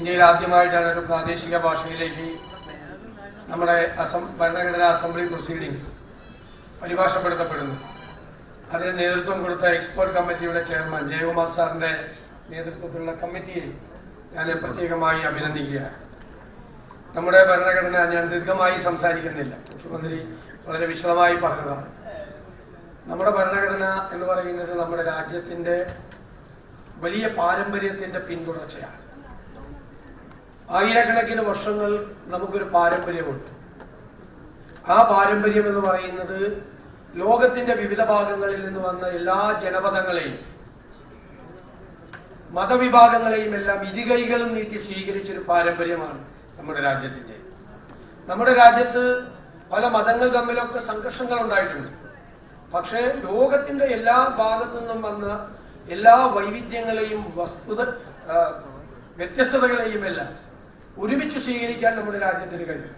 ഇന്ത്യയിൽ ആദ്യമായിട്ടാണ് ഒരു പ്രാദേശിക ഭാഷയിലേക്ക് നമ്മുടെ അസം ഭരണഘടനാ അസംബ്ലി പ്രൊസീഡിങ്സ് പരിഭാഷപ്പെടുത്തപ്പെടുന്നു. അതിന് നേതൃത്വം കൊടുത്ത എക്സ്പേർട്ട് കമ്മിറ്റിയുടെ ചെയർമാൻ ജയകുമാർ സാറിന്റെ നേതൃത്വത്തിലുള്ള കമ്മിറ്റിയെ ഞാൻ പ്രത്യേകമായി അഭിനന്ദിക്കുകയാണ് നമ്മുടെ ഭരണഘടന ഞാൻ ദീർഘമായി സംസാരിക്കുന്നില്ല. മുഖ്യമന്ത്രി വളരെ വിശദമായി പറഞ്ഞതാണ്. നമ്മുടെ ഭരണഘടന എന്ന് പറയുന്നത് നമ്മുടെ രാജ്യത്തിന്റെ വലിയ പാരമ്പര്യത്തിന്റെ പിന്തുടർച്ചയാണ്. ആയിരക്കണക്കിന് വർഷങ്ങൾ നമുക്കൊരു പാരമ്പര്യമുണ്ട്. ആ പാരമ്പര്യം എന്ന് പറയുന്നത് ലോകത്തിന്റെ വിവിധ ഭാഗങ്ങളിൽ നിന്ന് വന്ന എല്ലാ ജനപദങ്ങളെയും മതവിഭാഗങ്ങളെയും എല്ലാം ഇരുകൈകളും നീട്ടി സ്വീകരിച്ചൊരു പാരമ്പര്യമാണ് നമ്മുടെ രാജ്യത്തിന്റെ. നമ്മുടെ രാജ്യത്ത് പല മതങ്ങൾ തമ്മിലൊക്കെ സംഘർഷങ്ങൾ ഉണ്ടായിട്ടുണ്ട് പക്ഷേ ലോകത്തിന്റെ എല്ലാ ഭാഗത്തു നിന്നും വന്ന എല്ലാ വൈവിധ്യങ്ങളെയും വസ്തുത വ്യത്യസ്തതകളെയും എല്ലാം ഒരുമിച്ച് സ്വീകരിക്കാൻ നമ്മുടെ രാജ്യത്തിന് കഴിയും.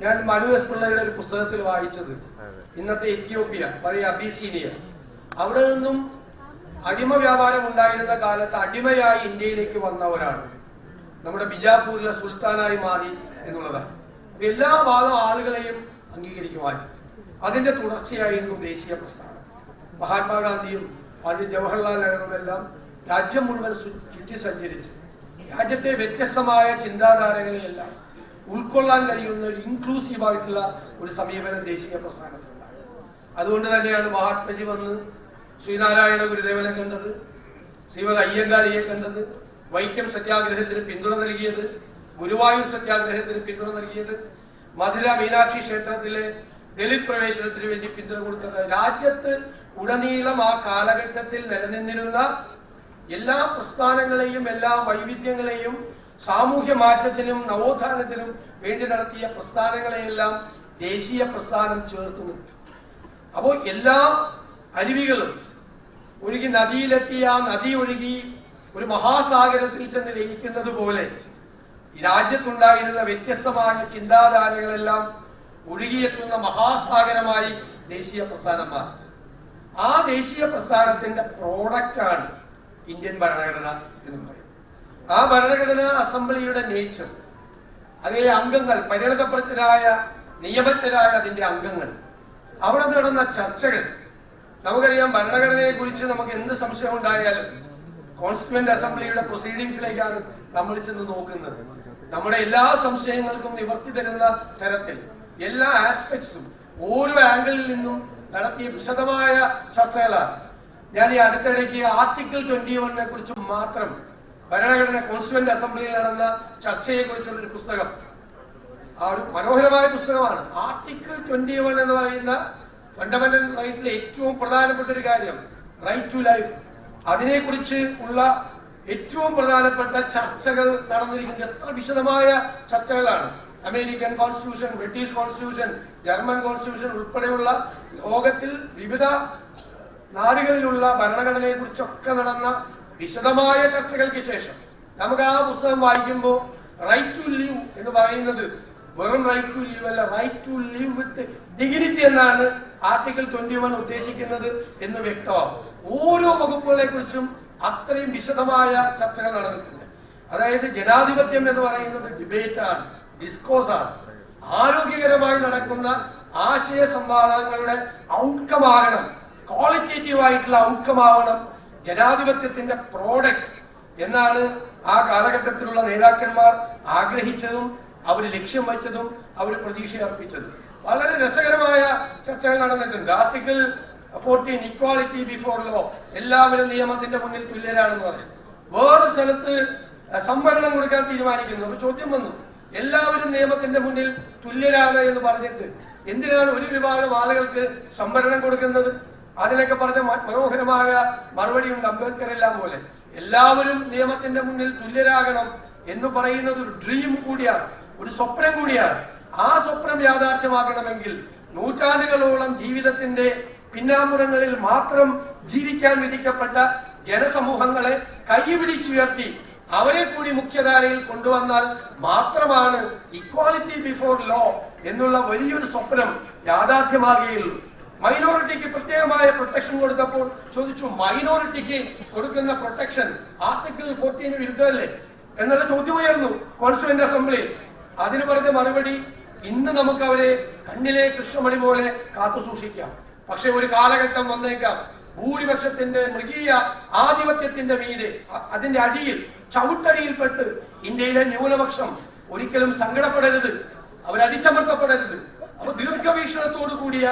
ഞാൻ മനു എസ് പിള്ളയുടെ ഒരു പുസ്തകത്തിൽ വായിച്ചത്. ഇന്നത്തെ എത്യോപ്യ പഴയ അബീസീനിയ. അവിടെ നിന്നും അടിമ വ്യാപാരം ഉണ്ടായിരുന്ന കാലത്ത് അടിമയായി ഇന്ത്യയിലേക്ക് വന്നവരാണ് നമ്മുടെ ബിജാപൂരിലെ സുൽത്താനായി മാറി എന്നുള്ളതാണ്. എല്ലാ ഭാഗം ആളുകളെയും അംഗീകരിക്കുവാൻ അതിന്റെ തുടർച്ചയായിരുന്നു ദേശീയ പ്രസ്ഥാനം. മഹാത്മാഗാന്ധിയും പണ്ഡിറ്റ് ജവഹർലാൽ നെഹ്റുവും എല്ലാം രാജ്യം മുഴുവൻ ചുറ്റി സഞ്ചരിച്ച് രാജ്യത്തെ വ്യത്യസ്തമായ ചിന്താധാരകളെയെല്ലാം ഉൾക്കൊള്ളാൻ കഴിയുന്ന ഒരു ഇൻക്ലൂസീവ് ആയിട്ടുള്ള ഒരു സമീപനം ദേശീയ പ്രസ്ഥാനത്തിലുണ്ടായി. അതുകൊണ്ട് തന്നെയാണ് മഹാത്മജി വന്ന് ശ്രീനാരായണ ഗുരുദേവനെ കണ്ടത് ശ്രീമദ് അയ്യങ്കാളിയെ കണ്ടത് വൈക്കം സത്യാഗ്രഹത്തിന് പിന്തുണ നൽകിയത് ഗുരുവായൂർ സത്യാഗ്രഹത്തിന് പിന്തുണ നൽകിയത് മധുര മീനാക്ഷി ക്ഷേത്രത്തിലെ ദലിത് പ്രവേശനത്തിന് വേണ്ടി പിന്തുണ കൊടുത്തത്. രാജ്യത്ത് ഉടനീളം ആ കാലഘട്ടത്തിൽ നിലനിന്നിരുന്ന എല്ലാ പ്രസ്ഥാനങ്ങളെയും എല്ലാ വൈവിധ്യങ്ങളെയും സാമൂഹ്യ മാറ്റത്തിനും നവോത്ഥാനത്തിനും വേണ്ടി നടത്തിയ പ്രസ്ഥാനങ്ങളെയെല്ലാം ദേശീയ പ്രസ്ഥാനം ചേർത്ത് നിർത്തി. അപ്പോൾ എല്ലാ അരുവികളും ഒഴുകി നദിയിലെത്തിയ നദി ഒഴുകി ഒരു മഹാസാഗരത്തിൽ ചെന്ന് ലയിക്കുന്നത് പോലെ രാജ്യത്തുണ്ടായിരുന്ന വ്യത്യസ്തമായ ചിന്താധാരകളെല്ലാം ഒഴുകിയെത്തുന്ന മഹാസാഗരമായി ദേശീയ പ്രസ്ഥാനം മാറി. ആ ദേശീയ പ്രസ്ഥാനത്തിന്റെ പ്രോഡക്റ്റാണ് ഇന്ത്യൻ ഭരണഘടന എന്ന് പറയുന്നത് ആ ഭരണഘടന അസംബ്ലിയുടെ നേച്ചർ അതിലെ അംഗങ്ങൾ പരിണതപ്രജ്ഞരായ നിയമജ്ഞരായ അതിന്റെ അംഗങ്ങൾ. അവിടെ നടന്ന ചർച്ചകൾ. നമുക്കറിയാം ഭരണഘടനയെ കുറിച്ച് നമുക്ക് എന്ത് സംശയം ഉണ്ടായാലും കോൺസ്റ്റിറ്റ്യൂന്റ് അസംബ്ലിയുടെ പ്രൊസീഡിങ്സിലേക്കാണ് നമ്മൾ ചെന്ന് നോക്കുന്നത്. നമ്മുടെ എല്ലാ സംശയങ്ങൾക്കും നിവർത്തി തരുന്ന തരത്തിൽ എല്ലാ ആസ്പെക്ട്സും ഓരോ ആംഗിളിൽ നിന്നും നടത്തിയ വിശദമായ ചർച്ചകളാണ്. ഞാൻ ഈ അടുത്തിടയ്ക്ക് ആർട്ടിക്കിൾ ട്വന്റി വണ്ണിനെ കുറിച്ച് മാത്രം ഭരണഘടന കോൺസ്റ്റിറ്റ്യൂന്റ് അസംബ്ലിയിൽ നടന്ന ചർച്ചയെ കുറിച്ചുള്ള ഒരു പുസ്തകം. ആ ഒരു മനോഹരമായ പുസ്തകമാണ്. ആർട്ടിക്കിൾ ട്വന്റി വൺ എന്ന് പറയുന്ന ഫണ്ടമെന്റൽ റൈറ്റിലെ ഏറ്റവും പ്രധാനപ്പെട്ട ഒരു കാര്യം റൈറ്റ് ടു ലൈഫ് അതിനെക്കുറിച്ച് ഉള്ള ഏറ്റവും പ്രധാനപ്പെട്ട ചർച്ചകൾ നടന്നിരിക്കുന്നത് എത്ര വിശദമായ ചർച്ചകളാണ്. American constitution British constitution German constitution ഉൾപ്പെടെയുള്ള ലോകത്തിൽ വിവിധ നാടുകളിലുള്ള ഭരണഘടനയെ കുറിച്ചൊക്കെ നടന്ന വിശദമായ ചർച്ചകൾക്ക് ശേഷം നമുക്ക് ആ പുസ്തകം വായിക്കുമ്പോൾ റൈറ്റ് ടു ലീവ് എന്ന് പറയുന്നത് വെറും റൈറ്റ് ടു ലീവ് അല്ല right to leave with dignity എന്നാണ് ആർട്ടിക്കിൾ ട്വന്റി വൺ ഉദ്ദേശിക്കുന്നത് എന്ന് വ്യക്തമാകും. ഓരോ വകുപ്പുകളെ കുറിച്ചും അത്രയും വിശദമായ ചർച്ചകൾ നടന്നിട്ടുണ്ട്. അതായത് ജനാധിപത്യം എന്ന് പറയുന്നത് ഡിബേറ്റ് ആണ് ഡിസ്കോസ് ആണ്. ആരോഗ്യകരമായി നടക്കുന്ന ആശയ സംവാദങ്ങളുടെ ഔട്ട്കം ആകണം. ക്വാളിറ്റേറ്റീവ് ആയിട്ടുള്ള ഔട്ട്കം ആവണം. ജനാധിപത്യത്തിന്റെ പ്രോഡക്റ്റ് എന്നാണ് ആ കാലഘട്ടത്തിലുള്ള നേതാക്കന്മാർ ആഗ്രഹിച്ചതും അവർ ലക്ഷ്യം വച്ചതും അവർ പ്രതീക്ഷ അർപ്പിച്ചതും. വളരെ രസകരമായ ചർച്ചകൾ നടന്നിട്ടുണ്ട്. Article fourteen equality before law എല്ലാവരും നിയമത്തിന്റെ മുന്നിൽ തുല്യരാണെന്ന് പറയും വേറെ സ്ഥലത്ത് സംവരണം കൊടുക്കാൻ തീരുമാനിക്കുന്നു. അപ്പൊ ചോദ്യം വന്നു. എല്ലാവരും നിയമത്തിന്റെ മുന്നിൽ തുല്യരാണ് എന്ന് പറഞ്ഞിട്ട് എന്തിനാണ് ഒരു വിഭാഗം ആളുകൾക്ക് സംവരണം കൊടുക്കുന്നത്? അതിനൊക്കെ പറഞ്ഞ മനോഹരമായ മറുപടി ഉണ്ട് അംബേദ്കർ എല്ലാം പോലെ. എല്ലാവരും നിയമത്തിന്റെ മുന്നിൽ തുല്യരാകണം എന്ന് പറയുന്നത് ഒരു ഡ്രീം കൂടിയാണ് ഒരു സ്വപ്നം കൂടിയാണ്. ആ സ്വപ്നം യാഥാർത്ഥ്യമാകണമെങ്കിൽ നൂറ്റാണ്ടുകളോളം ജീവിതത്തിന്റെ പിന്നാമ്പുറങ്ങളിൽ മാത്രം ജീവിക്കാൻ വിധിക്കപ്പെട്ട ജനസമൂഹങ്ങളെ കൈപിടിച്ചുയർത്തി അവരെ കൂടി മുഖ്യധാരയിൽ കൊണ്ടുവന്നാൽ മാത്രമാണ് ഇക്വാളിറ്റി ബിഫോർ ലോ എന്നുള്ള വലിയൊരു സ്വപ്നം യാഥാർത്ഥ്യമാകുകയുള്ളൂ. മൈനോറിറ്റിക്ക് പ്രത്യേകമായ പ്രൊട്ടക്ഷൻ കൊടുത്തപ്പോൾ ചോദിച്ചു മൈനോറിറ്റിക്ക് കൊടുക്കുന്ന പ്രൊട്ടക്ഷൻ ആർട്ടിക്കിൾ ഫോർട്ടീന് വിരുദ്ധമല്ലേ? എന്നുള്ള ചോദ്യമായിരുന്നു കോൺസ്റ്റിറ്റ്യൂന്റ് അസംബ്ലിയിൽ അതിന് പറഞ്ഞ മറുപടി ഇന്ന് നമുക്ക് അവരെ കണ്ണിലെ കൃഷ്ണമണി പോലെ കാത്തു സൂക്ഷിക്കാം. പക്ഷെ ഒരു കാലഘട്ടം വന്നേക്കാം. ഭൂരിപക്ഷത്തിന്റെ മൃഗീയ ആധിപത്യത്തിന്റെ മീതെ അതിന്റെ അടിയിൽ ചവിട്ടടിയിൽപ്പെട്ട് ഇന്ത്യയിലെ ന്യൂനപക്ഷം ഒരിക്കലും സങ്കടപ്പെടരുത്. അവരടിച്ചമർത്തപ്പെടരുത്. അപ്പൊ ദീർഘവീക്ഷണത്തോടു കൂടിയ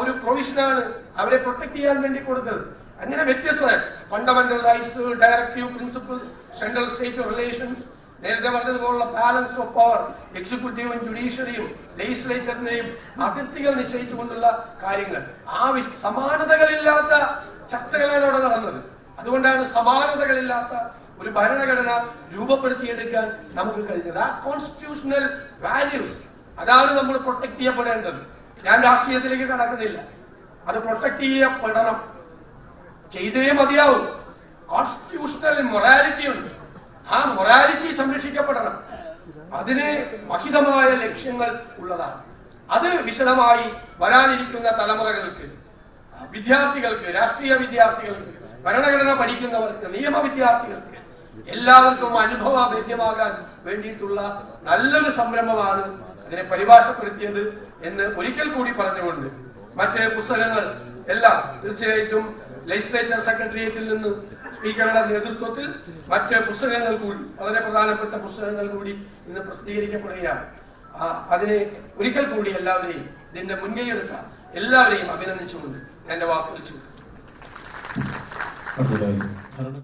ഒരു പ്രൊവിഷനാണ് അവരെ പ്രൊട്ടക്ട് ചെയ്യാൻ വേണ്ടി കൊടുത്തത്. അങ്ങനെ വ്യത്യസ്ത fundamental rights directive principles central state relations നേരത്തെ പറഞ്ഞതുപോലുള്ള ബാലൻസ് ഓഫ് പവർ എക്സിക്യൂട്ടീവും ജുഡീഷ്യറിയും ലെജിസ്ലേച്ചറിനെയും അതിർത്തികൾ നിശ്ചയിച്ചുകൊണ്ടുള്ള കാര്യങ്ങൾ. ആ സമാനതകളില്ലാത്ത ചർച്ചകളാണ് അവിടെ നടന്നത്. അതുകൊണ്ടാണ് സമാനതകളില്ലാത്ത ഒരു ഭരണഘടന രൂപപ്പെടുത്തിയെടുക്കാൻ നമുക്ക് കഴിഞ്ഞത്. ആ കോൺസ്റ്റിറ്റ്യൂഷണൽ വാല്യൂസ് അതാണ് നമ്മൾ പ്രൊട്ടക്ട് ചെയ്യപ്പെടേണ്ടത്. ഞാൻ രാഷ്ട്രീയത്തിലേക്ക് കടക്കുന്നില്ല. അത് പ്രൊട്ടക്ട് ചെയ്യപ്പെടണം. ചെയ്തേ മതിയാവും. കോൺസ്റ്റിറ്റ്യൂഷണൽ മൊറാലിറ്റി ഉണ്ട്. ആ മൊറാലിറ്റി സംരക്ഷിക്കപ്പെടണം. അതിന് മഹിതമായ ലക്ഷ്യങ്ങൾ ഉള്ളതാണ്. അത് വിശദമായി വരാനിരിക്കുന്ന തലമുറകൾക്ക് വിദ്യാർത്ഥികൾക്ക് രാഷ്ട്രീയ വിദ്യാർത്ഥികൾക്ക് ഭരണഘടന പഠിക്കുന്നവർക്ക് നിയമ വിദ്യാർത്ഥികൾക്ക് എല്ലാവർക്കും അനുഭവവേദ്യമാകാൻ വേണ്ടിയിട്ടുള്ള നല്ലൊരു സംരംഭമാണ് അതിനെ പരിഭാഷപ്പെടുത്തിയത് എന്ന് ഒരിക്കൽ കൂടി പറഞ്ഞുകൊണ്ട് മറ്റ് പുസ്തകങ്ങൾ എല്ലാം തീർച്ചയായിട്ടും ലെജിസ്ലേച്ചർ സെക്രട്ടേറിയറ്റിൽ നിന്ന് സ്പീക്കറുടെ നേതൃത്വത്തിൽ മറ്റ് പുസ്തകങ്ങൾ കൂടി വളരെ പ്രധാനപ്പെട്ട പുസ്തകങ്ങൾ കൂടി ഇന്ന് പ്രസിദ്ധീകരിക്കപ്പെടുകയാണ്. അതിനെ ഒരിക്കൽ കൂടി എല്ലാവരെയും ഇതിന്റെ മുൻകൈയെടുത്ത എല്ലാവരെയും അഭിനന്ദിച്ചുകൊണ്ട് എന്റെ വാക്കുകൾ ഭരണ